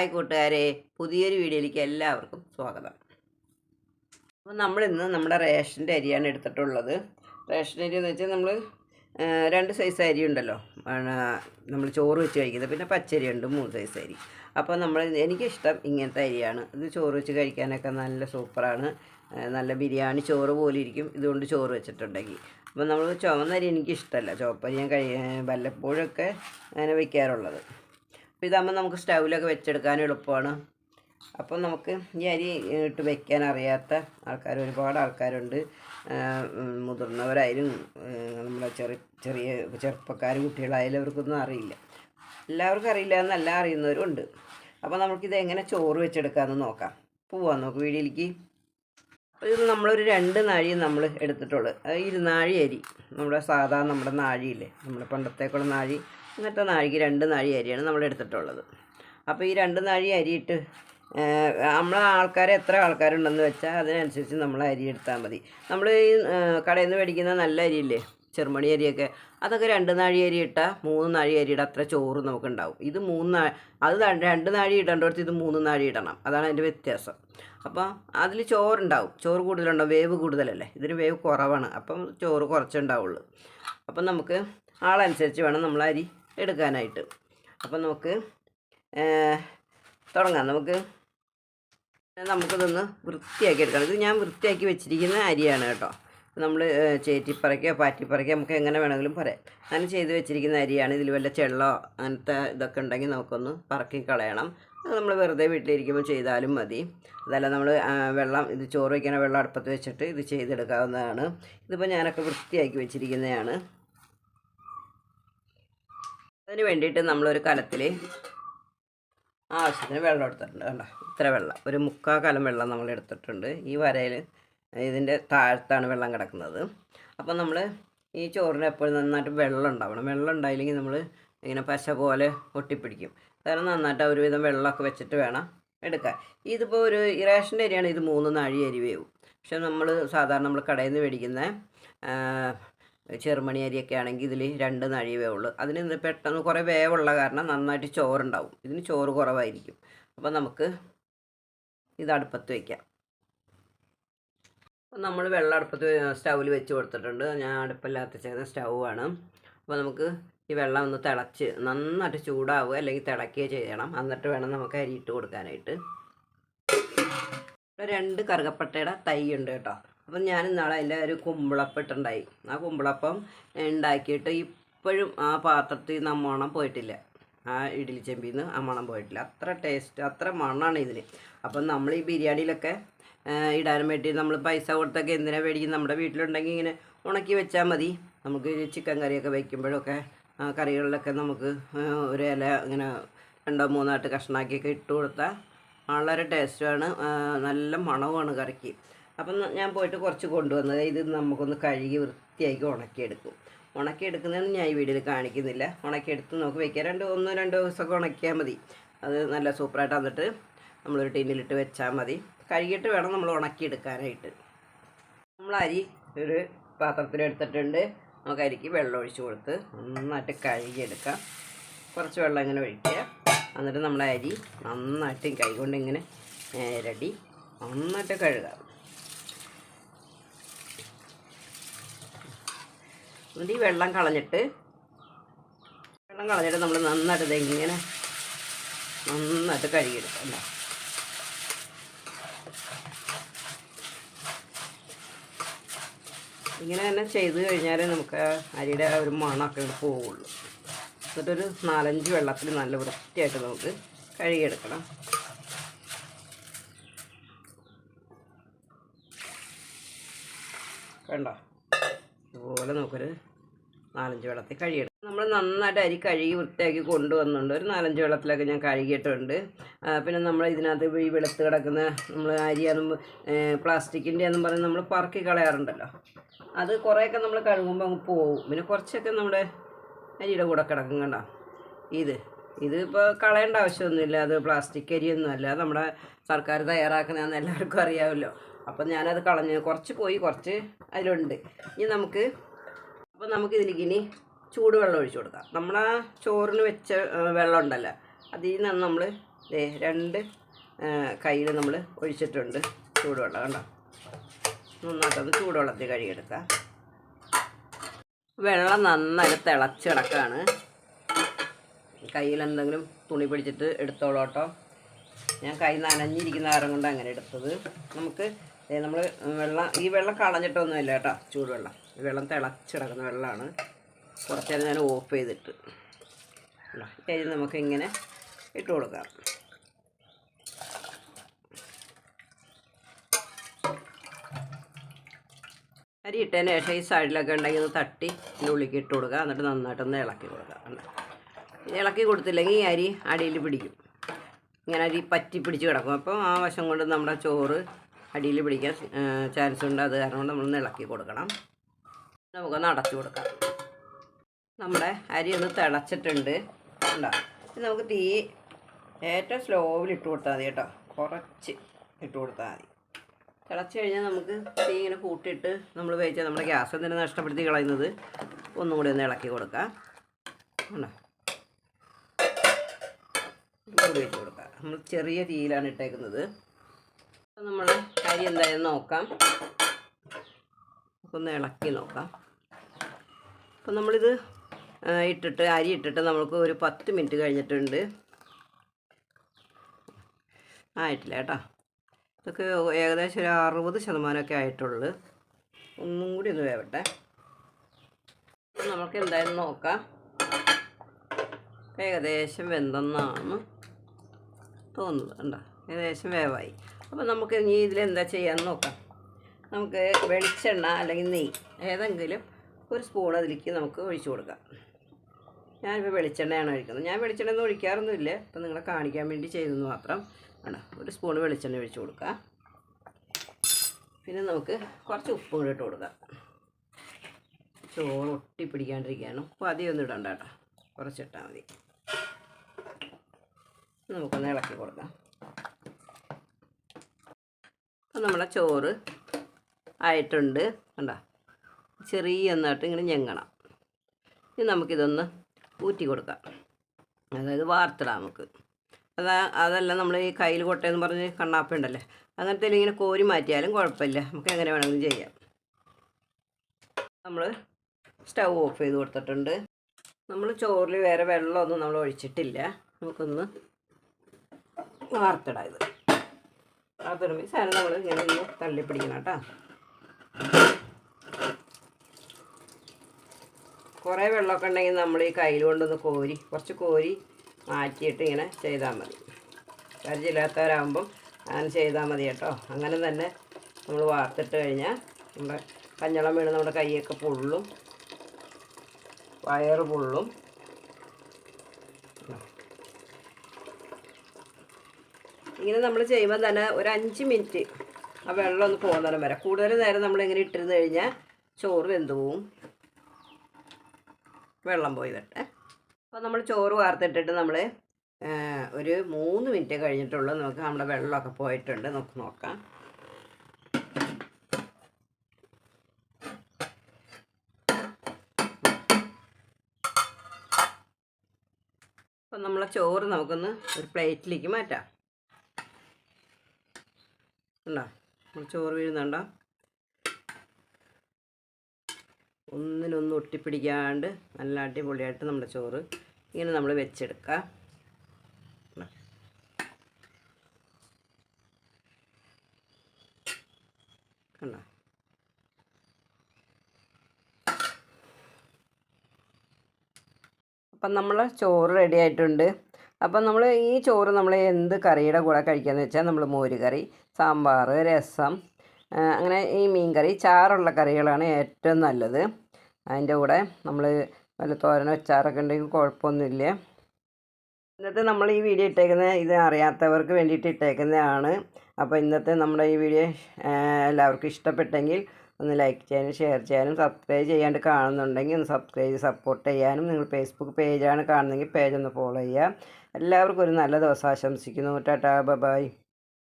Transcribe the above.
Hi കൂട്ടുകാരെ പുതിയൊരു വീഡിയോയിലേക്ക് എല്ലാവർക്കും സ്വാഗതം. അപ്പോൾ നമ്മൾ ഇന്ന് നമ്മുടെ റേഷന്റെ അരിയാണ് എടുത്തിട്ടുള്ളത്. റേഷൻ അരി എന്ന് വെച്ചാൽ നമ്മൾ രണ്ട് സൈസ് അരി ഉണ്ടല്ലോ. നമ്മൾ ചോറ് വെച്ച് കഴിക്കുന്നത്. പിന്നെ പച്ചരി ഉണ്ട് മൂന്ന് സൈസ് അരി. അപ്പോൾ നമ്മൾ എനിക്കിഷ്ടം ഇങ്ങനത്തെ അരിയാണ്. ഇത് ചോറ് വെച്ച് കഴിക്കാനൊക്കെ നല്ല സൂപ്പറാണ്. നല്ല ബിരിയാണി ചോറ് പോലെ ഇരിക്കും. ഇതുകൊണ്ട് ചോറ് വെച്ചിട്ടുണ്ടെങ്കിൽ. അപ്പോൾ നമ്മൾ ചുവന്ന അരി എനിക്കിഷ്ടമല്ല. ചുവപ്പരി ഞാൻ കഴി വല്ലപ്പോഴൊക്കെ അങ്ങനെ വയ്ക്കാറുള്ളത് അപ്പോൾ ഇതാകുമ്പോൾ നമുക്ക് സ്റ്റൗവിലൊക്കെ വെച്ചെടുക്കാൻ എളുപ്പമാണ്. അപ്പോൾ നമുക്ക് ഈ അരി ഇട്ട് വെക്കാൻ അറിയാത്ത ആൾക്കാർ ഒരുപാട് ആൾക്കാരുണ്ട്. മുതിർന്നവരായാലും നമ്മളെ ചെറിയ ചെറിയ ചെറുപ്പക്കാർ കുട്ടികളായാലും അവർക്കൊന്നും അറിയില്ല. എല്ലാവർക്കും അറിയില്ല എന്നല്ല അറിയുന്നവരും ഉണ്ട്. അപ്പോൾ നമുക്കിത് എങ്ങനെ ചോറ് വെച്ചെടുക്കാമെന്ന് നോക്കാം. പോവാം വീഡിയോയിലേക്ക് അപ്പോൾ ഇത് നമ്മളൊരു രണ്ട് നാഴി നമ്മൾ എടുത്തിട്ടുള്ളൂ ഇരുനാഴി അരി. നമ്മുടെ സാധാരണ നമ്മുടെ നാഴിയില്ലേ? നമ്മുടെ പണ്ടത്തേക്കുള്ള നാഴി. അങ്ങനത്തെ നാഴിക്ക് രണ്ട് നാഴി അരിയാണ് നമ്മൾ എടുത്തിട്ടുള്ളത്. അപ്പോൾ ഈ രണ്ട് നാഴി അരിയിട്ട് നമ്മളെ ആൾക്കാർ എത്ര ആൾക്കാരുണ്ടെന്ന് വെച്ചാൽ അതിനനുസരിച്ച് നമ്മൾ അരി എടുത്താൽ മതി. നമ്മൾ ഈ കടയിൽ നിന്ന് മേടിക്കുന്ന നല്ല അരിയില്ലേ ചെറുമണി അരിയൊക്കെ അതൊക്കെ രണ്ട് നാഴി അരി ഇട്ടാൽ മൂന്ന് നാഴി അരിയുടെ അത്ര ചോറ് നമുക്കുണ്ടാവും. ഇത് മൂന്ന് അത് രണ്ട് നാഴി ഇടേണ്ടടുത്ത് ഇത് മൂന്ന് നാഴി ഇടണം. അതാണ് അതിന്റെ വ്യത്യാസം. അപ്പോൾ അതിൽ ചോറുണ്ടാവും. ചോറ് കൂടുതലുണ്ടാവും വേവ് കൂടുതലല്ലേ? ഇതിന് വേവ് കുറവാണ്. അപ്പം ചോറ് കുറച്ചുണ്ടാവുള്ളൂ അപ്പം നമുക്ക് ആളനുസരിച്ച് വേണം നമ്മൾ അരി എടുക്കാനായിട്ട്. അപ്പം നമുക്ക് തുടങ്ങാം. നമുക്ക് നമുക്കിതൊന്ന് വൃത്തിയാക്കി എടുക്കണം. ഇത് ഞാൻ വൃത്തിയാക്കി വെച്ചിരിക്കുന്ന അരിയാണ് കേട്ടോ. നമ്മൾ ചേറ്റിപ്പറയ്ക്കോ പാറ്റിപ്പറയ്ക്കോ നമുക്ക് എങ്ങനെ വേണമെങ്കിലും പറയാം. അങ്ങനെ ചെയ്ത് വെച്ചിരിക്കുന്ന അരിയാണ്. ഇതിൽ വല്ല ചെള്ളോ അങ്ങനത്തെ ഇതൊക്കെ ഉണ്ടെങ്കിൽ നമുക്കൊന്ന് പറക്കി കളയണം. അത് നമ്മൾ വെറുതെ വീട്ടിലിരിക്കുമ്പോൾ ചെയ്താലും മതി. അതല്ല നമ്മൾ വെള്ളം ഇത് ചോറ് വയ്ക്കണ വെള്ളം അടുപ്പത്ത് വെച്ചിട്ട് ഇത് ചെയ്തെടുക്കാവുന്നതാണ്. ഇതിപ്പോൾ ഞാനൊക്കെ വൃത്തിയാക്കി വെച്ചിരിക്കുന്നതാണ്. അതിന് വേണ്ടിയിട്ട് നമ്മളൊരു കലത്തിൽ ആവശ്യത്തിന് വെള്ളം എടുത്തിട്ടുണ്ട് കണ്ടോ? ഇത്ര വെള്ളം. ഒരു മുക്കാൽ കലം വെള്ളം നമ്മൾ എടുത്തിട്ടുണ്ട്. ഈ വരയിൽ ഇതിന്റെ താഴത്താണ് വെള്ളം കിടക്കുന്നത്. അപ്പം നമ്മൾ ഈ ചോറിന് എപ്പോഴും നന്നായിട്ട് വെള്ളം ഉണ്ടാവണം. വെള്ളം ഉണ്ടായില്ലെങ്കിൽ നമ്മൾ ഇങ്ങനെ പശ പോലെ ഒട്ടിപ്പിടിക്കും കാരണം നന്നായിട്ട് ഒരുവിധം വെള്ളമൊക്കെ വെച്ചിട്ട് വേണം എടുക്കാൻ. ഇതിപ്പോൾ ഒരു ഇറേഷന്റെ റേഷന്റെ അരിയാണ് ഇത് മൂന്ന് നാഴി അരി വേവും പക്ഷെ നമ്മൾ സാധാരണ നമ്മൾ കടയിൽ നിന്ന് മേടിക്കുന്ന ചെറുമണി അരിയൊക്കെ ആണെങ്കിൽ ഇതിൽ രണ്ട് നഴിവേ ഉള്ളൂ. അതിന് പെട്ടെന്ന് കുറേ വേവുള്ള കാരണം നന്നായിട്ട് ചോറുണ്ടാവും. ഇതിന് ചോറ് കുറവായിരിക്കും. അപ്പോൾ നമുക്ക് ഇത് അടുപ്പത്ത് വയ്ക്കാം അപ്പം നമ്മൾ വെള്ളം അടുപ്പത്ത് സ്റ്റൗവിൽ വെച്ച് കൊടുത്തിട്ടുണ്ട്. ഞാൻ അടുപ്പില്ലാത്ത ചേർന്ന സ്റ്റൗവാണ് അപ്പോൾ നമുക്ക് ഈ വെള്ളം ഒന്ന് തിളച്ച് നന്നായിട്ട് ചൂടാവുക അല്ലെങ്കിൽ തിളക്കുകയോ ചെയ്യണം. എന്നിട്ട് വേണം നമുക്ക് അരി ഇട്ട് കൊടുക്കാനായിട്ട്. രണ്ട് കറുകപ്പട്ടയുടെ തൈ ഉണ്ട് കേട്ടോ. അപ്പം ഞാൻ ഇന്നാളെ അതിന്റെ ഒരു കുമ്പിളപ്പം ഇട്ടുണ്ടായി ആ കുമ്പിളപ്പം ഉണ്ടാക്കിയിട്ട് ഇപ്പോഴും ആ പാത്രത്തിൽ നിന്ന് മണം പോയിട്ടില്ല. ആ ഇഡ്ഡലി ചെമ്പിൽ നിന്ന് ആ മണം പോയിട്ടില്ല. അത്ര ടേസ്റ്റ് അത്ര മണമാണ് ഇതിന് അപ്പം നമ്മൾ ഈ ബിരിയാണിയിലൊക്കെ ഇടാൻ വേണ്ടി നമ്മൾ പൈസ കൊടുത്തൊക്കെ എന്തിനാണ് മേടിക്കും നമ്മുടെ വീട്ടിലുണ്ടെങ്കിൽ ഇങ്ങനെ ഉണക്കി വെച്ചാൽ മതി. നമുക്ക് ചിക്കൻ കറിയൊക്കെ വയ്ക്കുമ്പോഴൊക്കെ കറികളിലൊക്കെ നമുക്ക് ഒരു ഇല ഇങ്ങനെ രണ്ടോ മൂന്നായിട്ട് കഷ്ണാക്കിയൊക്കെ ഇട്ട് കൊടുത്താൽ വളരെ ടേസ്റ്റുമാണ് നല്ല മണവുമാണ് കറിക്ക്. അപ്പം ഞാൻ പോയിട്ട് കുറച്ച് കൊണ്ടുവന്നത് ഇത് നമുക്കൊന്ന് കഴുകി വൃത്തിയാക്കി ഉണക്കിയെടുക്കും. ഉണക്കിയെടുക്കുന്നതെന്ന് ഞാൻ ഈ വീഡിയോയിൽ കാണിക്കുന്നില്ല. ഉണക്കിയെടുത്ത് നമുക്ക് വയ്ക്കാം രണ്ട് ഒന്നോ രണ്ടോ ദിവസമൊക്കെ ഉണക്കിയാൽ മതി. അത് നല്ല സൂപ്പറായിട്ട് വന്നിട്ട് നമ്മളൊരു ടിന്നിലിട്ട് വെച്ചാൽ മതി. കഴുകിയിട്ട് വേണം നമ്മൾ ഉണക്കിയെടുക്കാനായിട്ട്. നമ്മൾ അരി ഒരു പാത്രത്തിലെടുത്തിട്ടുണ്ട് നമുക്ക് അരിക്ക് വെള്ളം ഒഴിച്ച് കൊടുത്ത് നന്നായിട്ട് കഴുകിയെടുക്കാം. കുറച്ച് വെള്ളം ഇങ്ങനെ ഒഴിക്കുക. എന്നിട്ട് നമ്മുടെ അരി നന്നായിട്ട് കൈകൊണ്ട് ഇങ്ങനെ നേരടി നന്നായിട്ട് കഴുകാം. എന്നിട്ട് ഈ വെള്ളം കളഞ്ഞിട്ട് വെള്ളം കളഞ്ഞിട്ട് നമ്മൾ നന്നായിട്ട് ഇങ്ങനെ നന്നായിട്ട് കഴുകിയെടുക്കാം അല്ലേ ഇങ്ങനെ തന്നെ ചെയ്ത് കഴിഞ്ഞാൽ നമുക്ക് അരിയുടെ ഒരു മണമൊക്കെ ഇവിടെ പോവുള്ളൂ. എന്നിട്ടൊരു നാലഞ്ച് വെള്ളത്തിൽ നല്ല വൃത്തിയായിട്ട് നമുക്ക് കഴുകിയെടുക്കണം. കണ്ടോ? ഇതുപോലെ നമുക്കൊരു നാലഞ്ച് വെള്ളത്തിൽ കഴുകിയിടാം. നമ്മൾ നന്നായിട്ട് അരി കഴുകി വൃത്തിയാക്കി കൊണ്ടുവന്നിട്ടുണ്ട്. ഒരു നാലഞ്ച് വെള്ളത്തിലൊക്കെ ഞാൻ കഴുകിയിട്ടുണ്ട്. പിന്നെ നമ്മൾ ഇതിനകത്ത് ഈ വെളുത്ത് കിടക്കുന്ന നമ്മൾ അരിയാന്നും പ്ലാസ്റ്റിക്കിന്റെ എന്നും പറഞ്ഞ് നമ്മൾ പറക്കി കളയാറുണ്ടല്ലോ. അത് കുറേയൊക്കെ നമ്മൾ കഴുകുമ്പോൾ അങ്ങ് പോവും. പിന്നെ കുറച്ചൊക്കെ നമ്മുടെ അരിയുടെ കൂടെ കിടക്കും കണ്ടോ? ഇത്. ഇതിപ്പോൾ കളയേണ്ട ആവശ്യമൊന്നുമില്ല. അത് പ്ലാസ്റ്റിക് അരിയൊന്നുമല്ല നമ്മുടെ സർക്കാർ തയ്യാറാക്കുന്നതെന്ന് എല്ലാവർക്കും അറിയാമല്ലോ. അപ്പം ഞാനത് കളഞ്ഞു കുറച്ച് പോയി കുറച്ച് അതിലുണ്ട്. ഇനി നമുക്ക് അപ്പോൾ നമുക്ക് ഇതിലേക്ക് ഇനി ചൂടുവെള്ളം ഒഴിച്ചു കൊടുക്കാം. നമ്മളെ ചോറിന് വെച്ച വെള്ളം ഉണ്ടല്ലോ. അതിൽ നിന്നാണ് നമ്മൾ ദേ രണ്ട് കയ്യിൽ നമ്മൾ ഒഴിച്ചിട്ടുണ്ട് ചൂടുവെള്ളം. കണ്ടോ? നന്നായിട്ടൊന്ന് ചൂടുവെള്ളത്തിൽ കഴുകിയെടുക്കാം. വെള്ളം നന്നായി തിളച്ച് കിടക്കാണ്. കയ്യിൽ എന്തെങ്കിലും തുണി പിടിച്ചിട്ട് എടുത്തോളൂ കേട്ടോ. ഞാൻ കൈ നനഞ്ഞിരിക്കുന്ന ആരം കൊണ്ട് അങ്ങനെ എടുത്തത്. നമുക്ക് നമ്മൾ വെള്ളം ഈ വെള്ളം കളഞ്ഞിട്ടൊന്നുമില്ല കേട്ടോ ചൂടുവെള്ളം. ഈ വെള്ളം തിളച്ചിടക്കുന്ന വെള്ളമാണ്. കുറച്ച് നേരം ഞാൻ ഓഫ് ചെയ്തിട്ട്. ഇതാ, ഈ നമുക്ക് ഇങ്ങനെ ഇട്ട് കൊടുക്കാം. അരി ഇട്ടതിന് ശേഷം ഈ സൈഡിലൊക്കെ ഉണ്ടെങ്കിൽ ഒന്ന് തട്ടി ഉള്ളിലേക്ക് ഇട്ട് കൊടുക്കുക എന്നിട്ട് നന്നായിട്ടൊന്ന് ഇളക്കി കൊടുക്കുക? ഇളക്കി കൊടുത്തില്ലെങ്കിൽ ഈ അരി അടിയിൽ പിടിക്കും. ഇങ്ങനെ അരി പറ്റി പിടിച്ച് കിടക്കും. അപ്പോൾ ആ വശം കൊണ്ട് നമ്മുടെ ചോറ് അടിയിൽ പിടിക്കാൻ ചാൻസ് ഉണ്ട്. അത് കാരണം നമ്മളൊന്ന് ഇളക്കി കൊടുക്കണം. നമുക്കൊന്ന് അടച്ചു കൊടുക്കാം. നമ്മുടെ അരി ഒന്ന് തിളച്ചിട്ടുണ്ട്. ഉണ്ടോ നമുക്ക് തീ ഏറ്റവും സ്ലോവിൽ ഇട്ട് കൊടുത്താൽ മതി കേട്ടോ. കുറച്ച് ഇട്ട് കൊടുത്താൽ മതി. തിളച്ച് കഴിഞ്ഞാൽ നമുക്ക് തീ ഇങ്ങനെ കൂട്ടിയിട്ട് നമ്മൾ വേവിച്ചാൽ നമ്മുടെ ഗ്യാസ് എന്തിനാണ് നഷ്ടപ്പെടുത്തി കളയുന്നത്? ഒന്നുകൂടി ഒന്ന് ഇളക്കി കൊടുക്കാം. ഉണ്ടോ കൂടി ഇട്ട് കൊടുക്കാം. നമ്മൾ ചെറിയ തീയിലാണ് ഇട്ടേക്കുന്നത്. അപ്പം നമ്മൾ അരി എന്തായാലും നോക്കാം. നമുക്കൊന്ന് ഇളക്കി നോക്കാം. അപ്പം നമ്മളിത് ഇട്ടിട്ട് അരി ഇട്ടിട്ട് നമുക്ക് ഒരു പത്ത് മിനിറ്റ് കഴിഞ്ഞിട്ടുണ്ട്. ആയിട്ടില്ല കേട്ടോ. ഇതൊക്കെ ഏകദേശം ഒരു അറുപത് ശതമാനമൊക്കെ ആയിട്ടുള്ളൂ. ഒന്നും കൂടി ഒന്ന് വേവട്ടെ. നമുക്ക് എന്തായാലും നോക്കാം. ഏകദേശം വെന്തെന്നാണ്. തോന്നുന്നത് കണ്ടോ? ഏകദേശം വേവായി. അപ്പോൾ നമുക്ക് ഇനി ഇതിലെന്താ ചെയ്യാൻ നോക്കാം. നമുക്ക് വെളിച്ചെണ്ണ അല്ലെങ്കിൽ നെയ്യ് ഏതെങ്കിലും ഒരു സ്പൂൺ അതിലേക്ക് നമുക്ക് ഒഴിച്ചു കൊടുക്കാം. ഞാനിപ്പോൾ വെളിച്ചെണ്ണയാണ് ഒഴിക്കുന്നത്. ഞാൻ വെളിച്ചെണ്ണ ഒന്നും ഒഴിക്കാറൊന്നുമില്ല. ഇപ്പം നിങ്ങളെ കാണിക്കാൻ വേണ്ടി ചെയ്തെന്ന് മാത്രം. ആണ് ഒരു സ്പൂൺ വെളിച്ചെണ്ണ ഒഴിച്ചു കൊടുക്കാം പിന്നെ നമുക്ക് കുറച്ച് ഉപ്പും കൂടി ഇട്ട് കൊടുക്കാം. ചോറ് ഒട്ടി പിടിക്കാണ്ടിരിക്കാനും അപ്പോൾ അധികം ഒന്നും ഇടണ്ട കേട്ടോ. കുറച്ചിട്ടാൽ മതി. നമുക്കൊന്ന് ഇളക്കി കൊടുക്കാം അപ്പം നമ്മളെ ചോറ് ആയിട്ടുണ്ട്. കണ്ട? ചെറിയ ഒന്നായിട്ട് ഇങ്ങനെ ഞെങ്ങണം. ഇനി നമുക്കിതൊന്ന് ഊറ്റി കൊടുക്കാം അതായത് വാർത്തിടാം നമുക്ക്. അതാ അതല്ല നമ്മൾ ഈ കയ്യിൽ കൊട്ടയെന്ന് പറഞ്ഞ് കണ്ണാപ്പ ഉണ്ടല്ലേ അങ്ങനത്തെ ഇങ്ങനെ കോരി മാറ്റിയാലും കുഴപ്പമില്ല. നമുക്ക് എങ്ങനെ വേണമെങ്കിലും ചെയ്യാം. നമ്മൾ സ്റ്റൗ ഓഫ് ചെയ്ത് കൊടുത്തിട്ടുണ്ട്. നമ്മൾ ചോറിൽ വേറെ വെള്ളമൊന്നും നമ്മൾ ഒഴിച്ചിട്ടില്ല. നമുക്കൊന്ന് വാർത്തിടാം ഇത്. വാർത്തിടുമ്പോൾ സാധനം നമ്മൾ ഇങ്ങനെ ഒന്ന് തള്ളിപ്പിടിക്കണം കേട്ടോ. കുറേ വെള്ളമൊക്കെ ഉണ്ടെങ്കിൽ നമ്മൾ ഈ കയ്യിൽ കൊണ്ടൊന്ന് കോരി കുറച്ച് കോരി മാറ്റിയിട്ട് ഇങ്ങനെ ചെയ്താൽ മതി. പരിചയമില്ലാത്തവരാകുമ്പം അങ്ങനെ ചെയ്താൽ മതി കേട്ടോ. അങ്ങനെ തന്നെ നമ്മൾ വാർത്തിട്ട് കഴിഞ്ഞാൽ നമ്മുടെ കഞ്ഞളം വീണ് നമ്മുടെ കൈയൊക്കെ പൊള്ളും വയറ് പൊള്ളും. ഇങ്ങനെ നമ്മൾ ചെയ്യുമ്പോൾ തന്നെ ഒരു അഞ്ച് മിനിറ്റ് ആ വെള്ളം ഒന്ന് പോകുന്നിടം വരെ. കൂടുതൽ നേരം നമ്മൾ ഇങ്ങനെ ഇട്ടിരുന്ന് കഴിഞ്ഞാൽ ചോറ് വെന്ത് പോവും. വെള്ളം പോയി വരട്ടെ. അപ്പോൾ നമ്മൾ ചോറ് വാർത്തിട്ടിട്ട് നമ്മൾ ഒരു മൂന്ന് മിനിറ്റ് കഴിഞ്ഞിട്ടുള്ളൂ. നമുക്ക് നമ്മുടെ വെള്ളമൊക്കെ പോയിട്ടുണ്ട്. നമുക്ക് നോക്കാം. അപ്പം നമ്മളെ ചോറ് നമുക്കൊന്ന് ഒരു പ്ലേറ്റിലേക്ക് മാറ്റാം. ഉണ്ടോ ചോറ് വീഴുന്നുണ്ടോ. ഒന്നിനൊന്നും ഒട്ടിപ്പിടിക്കാണ്ട് നല്ല അടിപൊളിയായിട്ട് നമ്മുടെ ചോറ് ഇങ്ങനെ നമ്മൾ വെച്ചെടുക്കുക അപ്പം നമ്മൾ ചോറ് റെഡി ആയിട്ടുണ്ട്. അപ്പം നമ്മൾ ഈ ചോറ് നമ്മൾ എന്ത് കറിയുടെ കൂടെ കഴിക്കുകയെന്ന് വെച്ചാൽ നമ്മൾ മോര് കറി സാമ്പാർ രസം അങ്ങനെ ഈ മീൻ കറി ചാറുള്ള കറികളാണ് ഏറ്റവും നല്ലത്. അതിന്റെ കൂടെ നമ്മൾ വല്ല തോരനോ അച്ചാറൊക്കെ ഉണ്ടെങ്കിൽ കുഴപ്പമൊന്നുമില്ല. ഇന്നത്തെ നമ്മൾ ഈ വീഡിയോ ഇട്ടേക്കുന്നത് ഇത് അറിയാത്തവർക്ക് വേണ്ടിയിട്ട് ഇട്ടേക്കുന്നതാണ്. അപ്പോൾ ഇന്നത്തെ നമ്മുടെ ഈ വീഡിയോ എല്ലാവർക്കും ഇഷ്ടപ്പെട്ടെങ്കിൽ ഒന്ന് ലൈക്ക് ചെയ്യാനും ഷെയർ ചെയ്യാനും സബ്സ്ക്രൈബ് ചെയ്യാണ്ട് കാണുന്നുണ്ടെങ്കിൽ ഒന്ന് സബ്സ്ക്രൈബ് സപ്പോർട്ട് ചെയ്യാനും. നിങ്ങൾ ഫേസ്ബുക്ക് പേജാണ് കാണുന്നതെങ്കിൽ പേജ് ഒന്ന് ഫോളോ ചെയ്യുക. എല്ലാവർക്കും ഒരു നല്ല ദിവസം ആശംസിക്കുന്നു. Tata bye